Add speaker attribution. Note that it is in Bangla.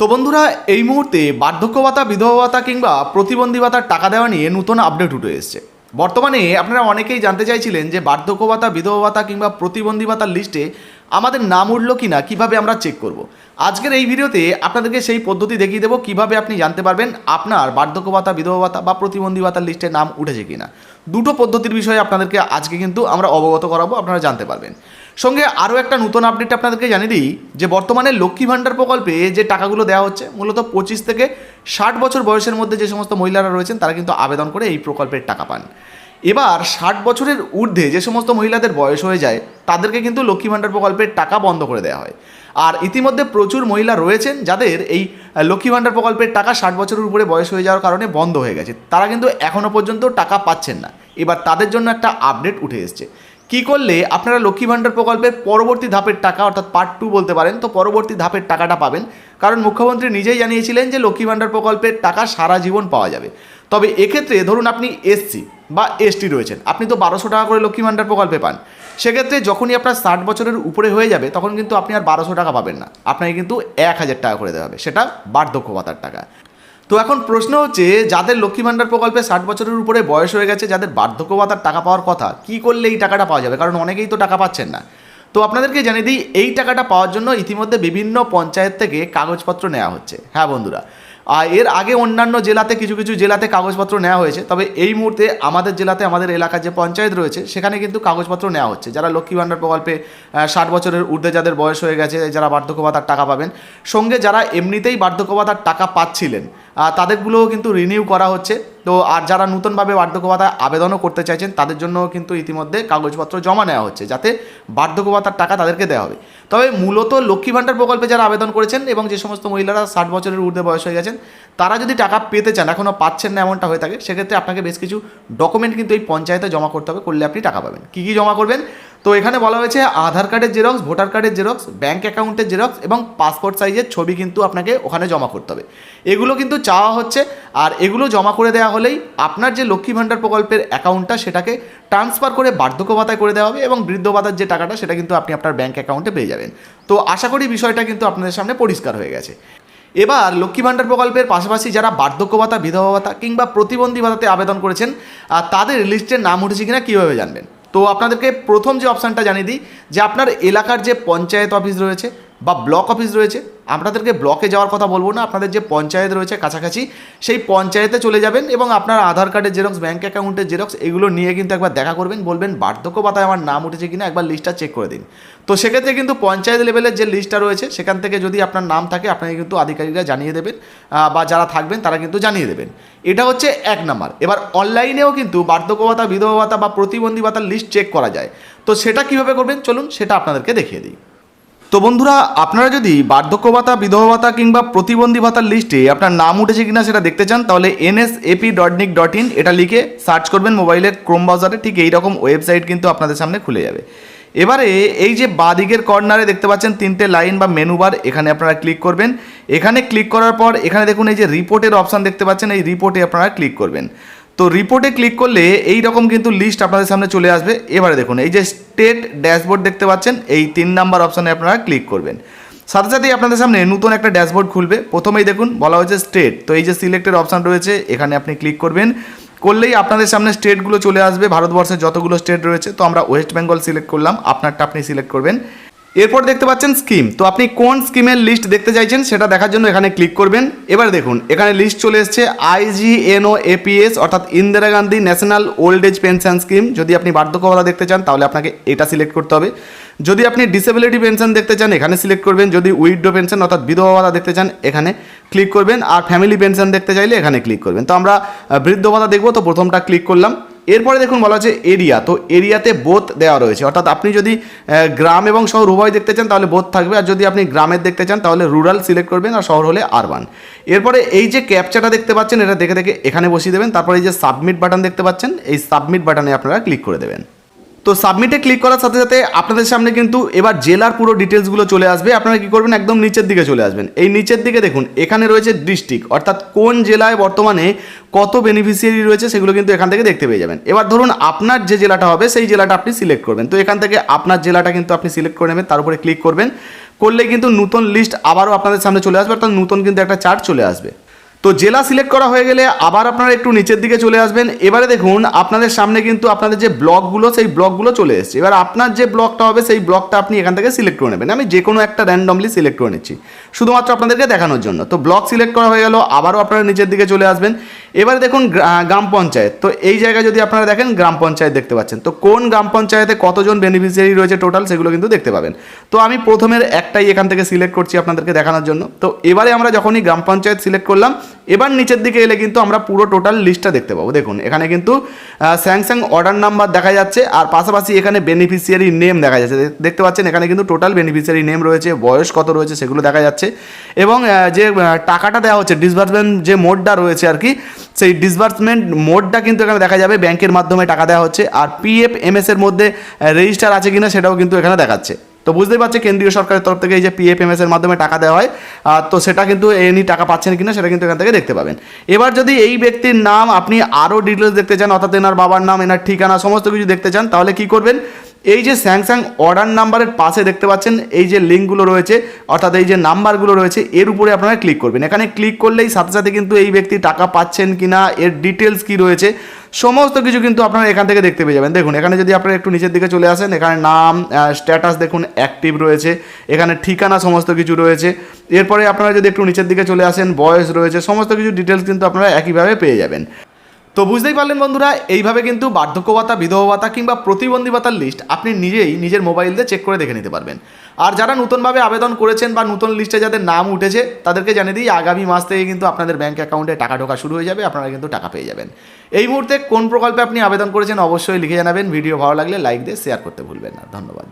Speaker 1: তো বন্ধুরা, এই মুহূর্তে বার্ধক্য ভাতা, বিধবা ভাতা কিংবা প্রতিবন্ধী ভাতার টাকা দেওয়া নিয়ে নতুন আপডেট উঠে এসেছে। বর্তমানে আপনারা অনেকেই জানতে চাইছিলেন যে বার্ধক্য ভাতা, বিধবা ভাতা কিংবা প্রতিবন্ধী ভাতার লিস্টে আমাদের নাম উঠল কি না কীভাবে আমরা চেক করব। আজকের এই ভিডিওতে আপনাদেরকে সেই পদ্ধতি দেখিয়ে দেবো কীভাবে আপনি জানতে পারবেন আপনার বার্ধক্য ভাতা, বিধবা ভাতা বা প্রতিবন্ধী ভাতার লিস্টে নাম উঠেছে কিনা। দুটো পদ্ধতির বিষয়ে আপনাদেরকে আজকে কিন্তু আমরা অবগত করাবো, আপনারা জানতে পারবেন। সঙ্গে আরও একটা নতুন আপডেট আপনাদেরকে জানিয়ে দিই, যে বর্তমানে লক্ষ্মী ভাণ্ডার প্রকল্পে যে টাকাগুলো দেওয়া হচ্ছে, মূলত পঁচিশ থেকে ষাট বছর বয়সের মধ্যে যে সমস্ত মহিলারা রয়েছেন, তারা কিন্তু আবেদন করে এই প্রকল্পের টাকা পান। এবার ষাট বছরের ঊর্ধ্বে যে সমস্ত মহিলাদের বয়স হয়ে যায়, তাদেরকে কিন্তু লক্ষ্মী ভাণ্ডার প্রকল্পের টাকা বন্ধ করে দেওয়া হয়। আর ইতিমধ্যে প্রচুর মহিলা রয়েছেন, যাদের এই লক্ষ্মী ভাণ্ডার প্রকল্পের টাকা ষাট বছরের উপরে বয়স হয়ে যাওয়ার কারণে বন্ধ হয়ে গেছে। তারা কিন্তু এখনও পর্যন্ত টাকা পাচ্ছেন না। এবার তাদের জন্য একটা আপডেট উঠে এসছে। কি করলে আপনারা লক্ষ্মী ভাণ্ডার প্রকল্পের পরবর্তী ধাপের টাকা, অর্থাৎ পার্ট টু বলতে পারেন, তো পরবর্তী ধাপের টাকাটা পাবেন। কারণ মুখ্যমন্ত্রী নিজেই জানিয়েছিলেন যে লক্ষ্মী ভাণ্ডার প্রকল্পের টাকা সারা জীবন পাওয়া যাবে। তবে এক্ষেত্রে ধরুন আপনি এসসি বা এসটি রয়েছেন, আপনি তো বারোশো টাকা করে লক্ষ্মী ভাণ্ডার প্রকল্পে পান। সেক্ষেত্রে যখনই আপনার ষাট বছরের উপরে হয়ে যাবে, তখন কিন্তু আপনি আর বারোশো টাকা পাবেন না। আপনাকে কিন্তু এক হাজার টাকা করে দেওয়া হবে, সেটা বার্ধক্য ভাতার টাকা। তো এখন প্রশ্ন হচ্ছে, যাদের লক্ষ্মী ভাণ্ডার প্রকল্পে ষাট বছরের উপরে বয়স হয়ে গেছে, যাদের বার্ধক্য ভাতার টাকা পাওয়ার কথা, কি করলে এই টাকাটা পাওয়া যাবে? কারণ অনেকেই তো টাকা পাচ্ছেন না। তো আপনাদেরকে জানিয়ে দিই, এই টাকাটা পাওয়ার জন্য ইতিমধ্যে বিভিন্ন পঞ্চায়েত থেকে কাগজপত্র নেওয়া হচ্ছে। হ্যাঁ বন্ধুরা, আর এর আগে অন্যান্য জেলাতে, কিছু কিছু জেলাতে কাগজপত্র নেওয়া হয়েছে, তবে এই মুহূর্তে আমাদের জেলাতে, আমাদের এলাকার যে পঞ্চায়েত রয়েছে, সেখানে কিন্তু কাগজপত্র নেওয়া হচ্ছে। যারা লক্ষ্মী ভাণ্ডার প্রকল্পে ষাট বছরের ঊর্ধ্বে যাদের বয়স হয়ে গেছে, যারা বার্ধক্য ভাতার টাকা পাবেন, সঙ্গে যারা এমনিতেই বার্ধক্য ভাতার টাকা পাচ্ছিলেন তাদেরগুলোও কিন্তু রিনিউ করা হচ্ছে। তো আর যারা নতুনভাবে বার্ধক্য ভাতায় আবেদনও করতে চাইছেন, তাদের জন্য কিন্তু ইতিমধ্যে কাগজপত্র জমা নেওয়া হচ্ছে, যাতে বার্ধক্য ভাতার টাকা তাদেরকে দেওয়া হবে। তবে মূলত লক্ষ্মী ভাণ্ডার প্রকল্পে যারা আবেদন করেছেন এবং যে সমস্ত মহিলারা ষাট বছরের ঊর্ধ্বে বয়স হয়ে গেছেন, তারা যদি টাকা পেতে চান, এখনও পাচ্ছেন না এমনটা হয়ে থাকে, সেক্ষেত্রে আপনাকে বেশ কিছু ডকুমেন্ট কিন্তু এই পঞ্চায়েতে জমা করতে হবে, করলে আপনি টাকা পাবেন। কী কী জমা করবেন? তো এখানে বলা হয়েছে আধার কার্ডের জেরক্স ভোটার কার্ডের জেরক্স ব্যাঙ্ক অ্যাকাউন্টের জেরক্স এবং পাসপোর্ট সাইজের ছবি কিন্তু আপনাকে ওখানে জমা করতে হবে। এগুলো কিন্তু চাওয়া হচ্ছে আর এগুলো জমা করে দেওয়া হলেই আপনার যে লক্ষ্মী ভাণ্ডার প্রকল্পের অ্যাকাউন্টটা সেটাকে ট্রান্সফার করে বার্ধক্য ভাতায় করে দেওয়া হবে এবং বৃদ্ধ ভাতার যে টাকাটা সেটা কিন্তু আপনি আপনার ব্যাঙ্ক অ্যাকাউন্টে পেয়ে যাবেন। তো আশা করি বিষয়টা কিন্তু আপনাদের সামনে পরিষ্কার হয়ে গেছে। এবার লক্ষ্মী ভাণ্ডার প্রকল্পের পাশাপাশি যারা বার্ধক্য ভাতা, বিধবা ভাতা কিংবা প্রতিবন্ধী ভাতাতে আবেদন করেছেন তাদের লিস্টের নাম উঠেছে কিনা কীভাবে জানবেন? তো আপনাদেরকে প্রথম যে অপশানটা জানিয়ে দিই যে আপনার এলাকার যে পঞ্চায়েত অফিস রয়েছে বা ব্লক অফিস রয়েছে, আপনাদেরকে ব্লকে যাওয়ার কথা বলব না, আপনাদের যে পঞ্চায়েত রয়েছে কাছাকাছি, সেই পঞ্চায়েতে চলে যাবেন এবং আপনার আধার কার্ডের জেরক্স ব্যাঙ্ক অ্যাকাউন্টের জেরক্স এগুলো নিয়ে কিন্তু একবার দেখা করবেন, বলবেন, বার্ধক্য ভাতায় আমার নাম উঠেছে কিনা, একবার লিস্টটা চেক করে দিন। তো সেক্ষেত্রে কিন্তু পঞ্চায়েত লেভেলের যে লিস্টটা রয়েছে, সেখান থেকে যদি আপনার নাম থাকে, আপনাকে কিন্তু আধিকারিকরা জানিয়ে দেবেন বা যারা থাকবেন, তারা কিন্তু জানিয়ে দেবেন। এটা হচ্ছে এক নাম্বার। এবার অনলাইনেও কিন্তু বার্ধক্য ভাতা, বিধবা ভাতা বা প্রতিবন্ধী ভাতার লিস্ট চেক করা যায়। তো সেটা কীভাবে করবেন? চলুন সেটা আপনাদেরকে দেখিয়ে দিই। তো বন্ধুরা, আপনারা যদি বার্ধক্য ভাতা, বিধবা ভাতা কিংবা প্রতিবন্ধী ভাতার লিস্টে আপনার নাম উঠেছে কিনা সেটা দেখতে চান, তাহলে NSAP dot nic dot in এটা লিখে সার্চ করবেন মোবাইলের ক্রোম ব্রাউজারে ঠিক এই রকম ওয়েবসাইট কিন্তু আপনাদের সামনে খুলে যাবে। এবারে এই যে বাঁদিকের কর্নারে দেখতে পাচ্ছেন তিনটে লাইন বা মেনু বার এখানে আপনারা ক্লিক করবেন। এখানে ক্লিক করার পর, এখানে দেখুন এই যে রিপোর্টের অপশান দেখতে পাচ্ছেন, এই রিপোর্টে আপনারা ক্লিক করবেন। তো রিপোর্টে ক্লিক করলে এই রকম কিন্তু লিস্ট আপনাদের সামনে চলে আসবে। এবারে দেখুন, এই যে স্টেট ড্যাশবোর্ড দেখতে পাচ্ছেন, এই তিন নাম্বার অপশানে আপনারা ক্লিক করবেন। সাথে সাথেই আপনাদের সামনে নতুন একটা ড্যাশবোর্ড খুলবে। প্রথমেই দেখুন, বলা হয়েছে স্টেট তো এই যে সিলেক্টেড অপশান রয়েছে, এখানে আপনি ক্লিক করবেন। করলেই আপনাদের সামনে স্টেটগুলো চলে আসবে। ভারতবর্ষের যতগুলো স্টেট রয়েছে, তো আমরা ওয়েস্ট বেঙ্গল সিলেক্ট করলাম, আপনারটা আপনি সিলেক্ট করবেন। এরপর দেখতে পাচ্ছেন স্কিম তো আপনি কোন স্কিমের লিস্ট দেখতে চাইছেন সেটা দেখার জন্য এখানে ক্লিক করবেন। এবার দেখুন, এখানে লিস্ট চলে এসছে আইজিএনও এপিএস অর্থাৎ Indira Gandhi national old age pension scheme যদি আপনি বার্ধক্য ভাতা দেখতে চান, তাহলে আপনাকে এটা সিলেক্ট করতে হবে। যদি আপনি ডিসেবিলিটি পেনশন দেখতে চান, এখানে সিলেক্ট করবেন। যদি উইডো পেনশন অর্থাৎ বিধবা ভাতা দেখতে চান, এখানে ক্লিক করবেন। আর ফ্যামিলি পেনশন দেখতে চাইলে এখানে ক্লিক করবেন। তো আমরা বৃদ্ধ ভাতা দেখব, তো প্রথমটা ক্লিক করলাম। এরপরে দেখুন বলা হচ্ছে এরিয়া। তো এরিয়াতে বোধ দেওয়া রয়েছে। অর্থাৎ আপনি যদি গ্রাম এবং শহর উভয় দেখতে চান, তাহলে বোধ থাকবে। আর যদি আপনি গ্রামের দেখতে চান, তাহলে রুরাল সিলেক্ট করবেন আর শহর হলে আরবান এরপরে এই যে ক্যাপচাটা দেখতে পাচ্ছেন, এটা দেখে দেখে এখানে বসিয়ে দেবেন। তারপরে এই যে সাবমিট বাটন দেখতে পাচ্ছেন, এই সাবমিট বাটনে আপনারা ক্লিক করে দেবেন। তো সাবমিটে ক্লিক করার সাথে সাথে আপনাদের সামনে কিন্তু এবার জেলার পুরো ডিটেলসগুলো চলে আসবে। আপনারা কি করবেন? একদম নিচের দিকে চলে আসবেন। এই নিচের দিকে দেখুন, এখানে রয়েছে ডিস্ট্রিক্ট অর্থাৎ কোন জেলায় বর্তমানে কত বেনিফিশিয়ারি রয়েছে সেগুলো কিন্তু এখান থেকে দেখতে পেয়ে যাবেন। এবার ধরুন, আপনার যে জেলাটা হবে, সেই জেলাটা আপনি সিলেক্ট করবেন। তো এখান থেকে আপনার জেলাটা কিন্তু আপনি সিলেক্ট করে নেবেন, তার উপরে ক্লিক করবেন। করলে কিন্তু নতুন লিস্ট আবারও আপনাদের সামনে চলে আসবে, অর্থাৎ নতুন কিন্তু একটা চার্ট চলে আসবে। তো জেলা সিলেক্ট করা হয়ে গেলে আবার আপনারা একটু নিচের দিকে চলে আসবেন। এবারে দেখুন, আপনাদের সামনে কিন্তু আপনাদের যে ব্লকগুলো, সেই ব্লকগুলো চলে এসেছে। এবার আপনার যে ব্লকটা হবে, সেই ব্লকটা আপনি এখান থেকে সিলেক্ট করে নেবেন। আমি যে কোনো একটা র্যান্ডমলি সিলেক্ট করে নিচ্ছি। শুধুমাত্র আপনাদেরকে দেখানোর জন্য। তো ব্লক সিলেক্ট করা হয়ে গেল, আবারও আপনারা নিচের দিকে চলে আসবেন। এবারে দেখুন, গ্রা- গ্রাম পঞ্চায়েত। তো এই জায়গায় যদি আপনারা দেখেন, গ্রাম পঞ্চায়েত দেখতে পাচ্ছেন। তো কোন গ্রাম পঞ্চায়েতে কতজন বেনিফিশিয়ারি রয়েছে টোটাল সেগুলো কিন্তু দেখতে পাবেন। তো আমি প্রথমের একটাই এখান থেকে সিলেক্ট করছি আপনাদেরকে দেখানোর জন্য। তো এবারে আমরা যখনই গ্রাম পঞ্চায়েত সিলেক্ট করলাম এবার নিচের দিকে এলে কিন্তু আমরা পুরো টোটাল লিস্টটা দেখতে পাবো। দেখুন, এখানে কিন্তু স্যাংস্যাং অর্ডার নাম্বার দেখা যাচ্ছে, আর পাশাপাশি এখানে বেনিফিশিয়ারি নেম দেখা যাচ্ছে। দেখতে পাচ্ছেন, এখানে কিন্তু টোটাল বেনিফিশিয়ারি নেম রয়েছে, বয়স কত রয়েছে সেগুলো দেখা যাচ্ছে। এবং যে টাকাটা দেওয়া হচ্ছে ডিসবার্সমেন্ট যে মোডটা রয়েছে আর কি, সেই ডিসবার্সমেন্ট মোডটা কিন্তু এখানে দেখা যাবে ব্যাংকের মাধ্যমে টাকা দেওয়া হচ্ছে। আর পিএফ এমএস এর মধ্যে রেজিস্টার আছে কিনা সেটাও কিন্তু এখানে দেখাচ্ছে। তো বুঝতেই পারছে কেন্দ্রীয় সরকারের তরফ থেকে এই যে পিএফএমএস এর মাধ্যমে টাকা দেওয়া হয় তো সেটা কিন্তু এনি টাকা পাচ্ছেন কিনা সেটা কিন্তু এখান থেকে দেখতে পাবেন। এবার যদি এই ব্যক্তির নাম আপনি আরও ডিটেলস দেখতে চান, অর্থাৎ এনার বাবার নাম, এনার ঠিকানা, সমস্ত কিছু দেখতে চান, তাহলে কি করবেন? এই যে স্যাংস্যাং অর্ডার নাম্বারের পাশে দেখতে পাচ্ছেন, এই যে লিঙ্কগুলো রয়েছে, অর্থাৎ এই যে নাম্বারগুলো রয়েছে, এর উপরে আপনারা ক্লিক করবেন। এখানে ক্লিক করলেই সাথে সাথে কিন্তু এই ব্যক্তি টাকা পাচ্ছেন কি না এর ডিটেলস কি রয়েছে, সমস্ত কিছু কিন্তু আপনারা এখান থেকে দেখতে পেয়ে যাবেন। দেখুন, এখানে যদি আপনারা একটু নিচের দিকে চলে আসেন, এখানে নাম স্ট্যাটাস দেখুন অ্যাক্টিভ রয়েছে, এখানে ঠিকানা সমস্ত কিছু রয়েছে। এরপরে আপনারা যদি একটু নিচের দিকে চলে আসেন, বয়স রয়েছে, সমস্ত কিছু ডিটেলস কিন্তু আপনারা একইভাবে পেয়ে যাবেন। তো বুঝতেই পারলেন বন্ধুরা, এইভাবে কিন্তু বার্ধক্য ভাতা বিধবা ভাতা কিংবা প্রতিবন্ধী ভাতার লিস্ট আপনি নিজেই নিজের মোবাইল দিয়ে চেক করে দেখে নিতে পারবেন। আর যারা নতুনভাবে আবেদন করেছেন বা নতুন লিস্টে যাদের নাম উঠেছে, তাদেরকে জানিয়ে দিই, আগামী মাস থেকে কিন্তু আপনাদের ব্যাঙ্ক অ্যাকাউন্টে টাকা ঢোকা শুরু হয়ে যাবে, আপনারা কিন্তু টাকা পেয়ে যাবেন। এই মুহূর্তে কোন প্রকল্পে আপনি আবেদন করেছেন অবশ্যই লিখে জানাবেন, ভিডিও ভালো লাগলে লাইক দিয়ে শেয়ার করতে ভুলবেন না। ধন্যবাদ।